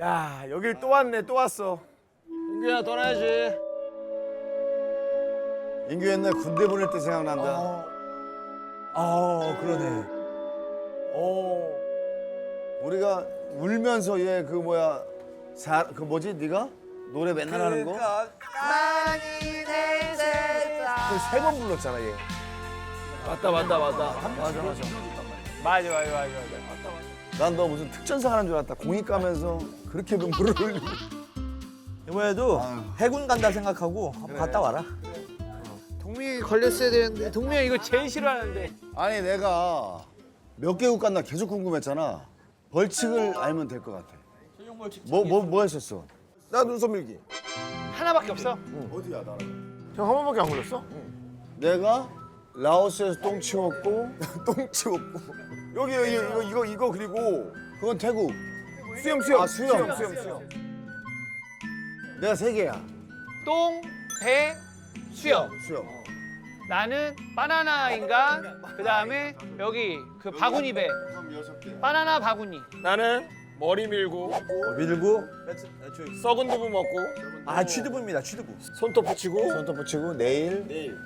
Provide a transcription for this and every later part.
야 여길 또 왔네 또 왔어. 인규야 떠나야지. 인규 옛날 군대 보낼 때 생각난다. 아 그러네. 어. 우리가 울면서 얘 그 뭐야 사, 그 뭐지 네가 노래 맨날 하는 거? 세 번 불렀잖아 얘. 맞다 맞다 맞다. 맞아 맞아. 맞아 맞아 맞아 맞아. 난 너 무슨 특전사 하는 줄 알았다. 공익 가면서 그렇게 눈물을 흘리고. 이번에도 아유. 해군 간다 생각하고 한번 갔다 와라. 동민이 걸렸어야 되는데 동민이 이거 제일 싫어하는데. 아니 내가 몇 개국 갔나 계속 궁금했잖아. 벌칙을 알면 될 것 같아. 뭐 뭐 뭐 했었어? 나 눈썹 밀기. 하나밖에 없어. 어디야 나랑? 형한 번밖에 안 걸렸어? 내가 라오스에서 똥 치웠고 똥 치웠고. 여기 여기 이거 이거 이거 그리고 그건 태국. 수염 수염 아, 수염. 수염 수염 수염. 내가 세 개야. 똥, 배, 수염. 수염. 나는 바나나인가? 그 다음에 여기 그 바구니 배. 바나나 바구니. 나는 머리 밀고 밀고 썩은 두부 먹고 아 취두부입니다 취두부. 손톱 붙이고 손톱 붙이고 내일 내일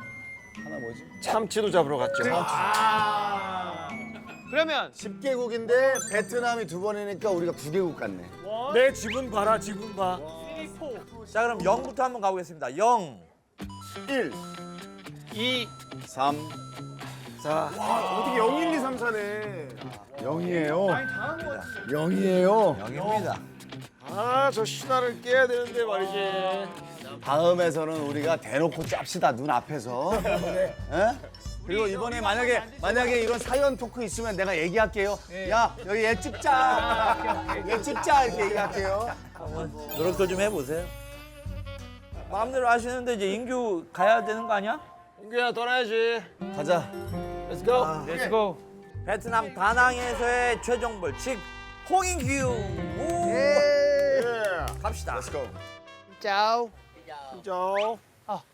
하나 뭐지? 참치도 잡으러 갔죠. 그러면 10개국인데 베트남이 두 번이니까 우리가 9개국 갔네. 내 지분 봐라 지분 봐. 자 그럼 0부터 한번 가보겠습니다. 0. 1, 이 3, 어떻게 0, 1, 2, 3, 4네. 0이에요. 0이에요. 0입니다. 아저 신화를 깨야 되는데 말이지. 다음에서는 우리가 대놓고 짭시다 눈 앞에서. 에? 그리고 이번에 만약에 만약에 이런 사연 토크 있으면 내가 얘기할게요. 야 여기 얘 찍자. 얘 찍자 이렇게 얘기할게요. 노력도 좀 해보세요. 마음대로 하시는데 이제 인규 가야 되는 거 아니야? 인규야 떠나야지. 가자. Let's go. Let's go. 베트남 다낭에서의 최종 벌칙 홍인규. 오. 갑시다. Let's go. 짜오.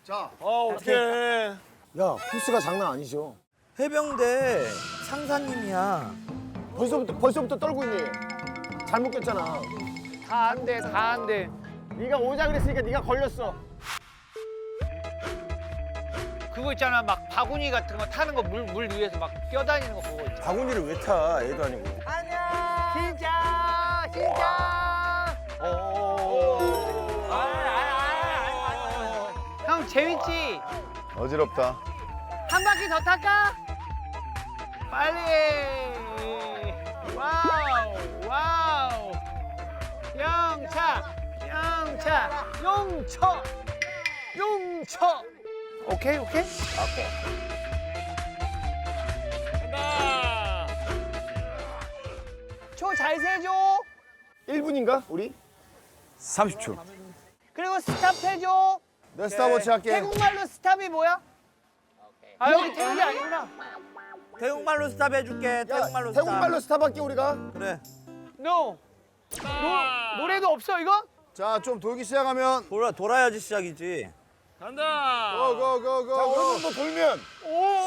자, 어 어떡해. 야 코스가 장난 아니죠. 해병대 상사님이야. 벌써부터 벌써부터 떨고 있네. 잘못 꼈잖아. 다 안 돼, 다 안 돼. 네가 오자 그랬으니까 네가 걸렸어. 그거 있잖아, 막 바구니 같은 거 타는 거 물 물 위에서 막 뛰어다니는 거 그거 있잖아. 바구니를 왜 타? 애도 아니고. 진짜, 진짜. 형 재밌지? 어지럽다. 한 바퀴 더 탈까? 빨리! 와우! 와우! 영차! 영차! 용처! 용처! 오케이, 오케이? 간다. 초 잘 세줘! 1분인가 우리? 30초. 그리고 스탑 해줘! 내 스타워치 할게. 태국말로 스탑이 뭐야? 아, 여기 태국이 아니구나. 태국말로 스탑 해줄게. 태국말로 스탑. 태국말로 스탑 할게 우리가. 그래. No! 노, 노래도 없어, 이거? 자, 좀 돌기 시작하면 돌아 돌아야지 시작이지. 간다. 고고고고. 자 어느 정도 돌면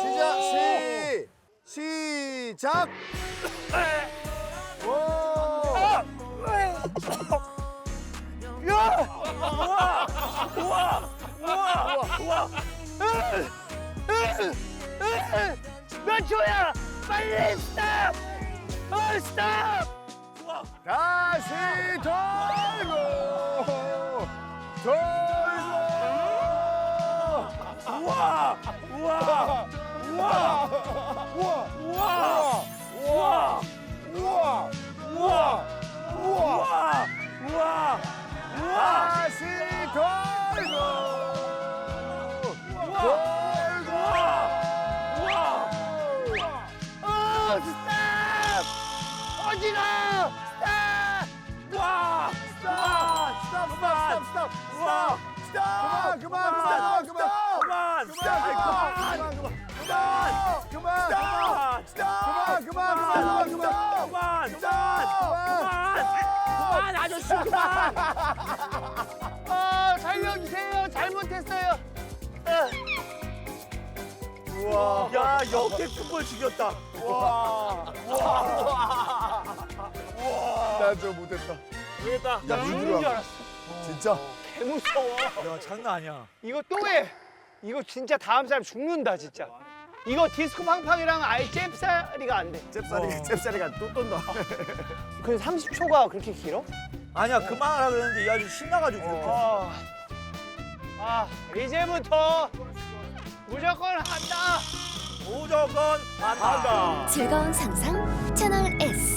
시작 시 시작. 몇 빨리 스탑! 어, 스탑! 다시 돌고 돌고. 우와 우와 우와 우와 스탑 스탑 스탑 그만 그만 그만 그만 그만. 스탑 그만 그만 스탑 그만 스탑 스탑 그만 그만 그만 그만 그만. 그만 아저씨 그만. 아, 살려주세요. 잘못했어요. 야 역대 fut볼 죽였다. 나저 못했다 모르겠다. 야, 죽는 줄? 알았어. 진짜? 개 무서워. 야 장난 아니야. 이거 또 해. 이거 진짜 다음 사람 죽는다 진짜. 이거 디스코 팡팡이랑 아예 잽싸리가 안 돼. 잽싸리, 잽싸리가 또 떤다. 근데 30초가 그렇게 길어? 아니야 그만하라 그랬는데 이 아주 신나가지고 그렇게. 아, 아 이제부터 무조건 한다. 무조건 안 한다. 즐거운 상상 채널 S.